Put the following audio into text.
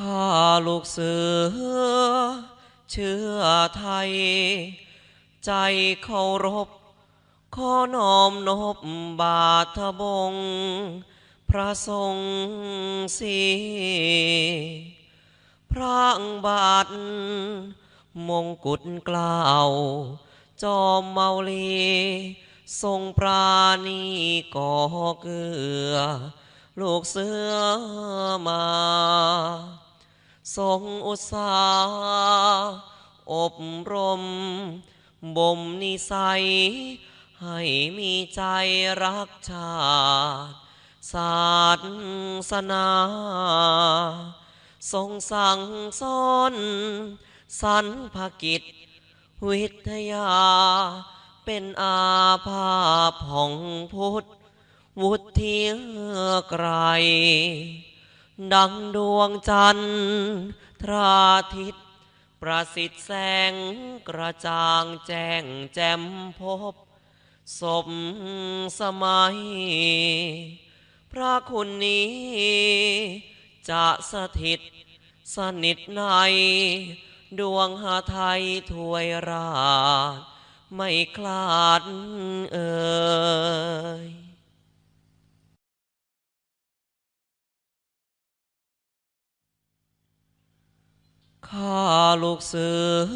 ข้าลูกเสือ เชื่อไทย ใจเคารพ ขอน้อมนบบาทบง พระทรงสีพระบาท มงกุฎกล้าว จอมเมาลีทรงปราณีก่อเกลือ ลูกเสือมา ทรงอุตสาหอบรม บ่มนิสัย ให้มีใจรักชาติศาสนา ทรงสั่งสอนสรรพกิจ วิทยา เป็นอาภาพของพุทธ วุฒิไกร ดังดวงจันทร์ทราทิต ประสิทธิ์แสงกระจ่างแจ้งแจ่มพบ สมสมัย พระคุณนี้ จะสถิต สนิทใน ดวงหาไทยถวยราช ไม่คลาดเอ่ย ข้าลูกเสือ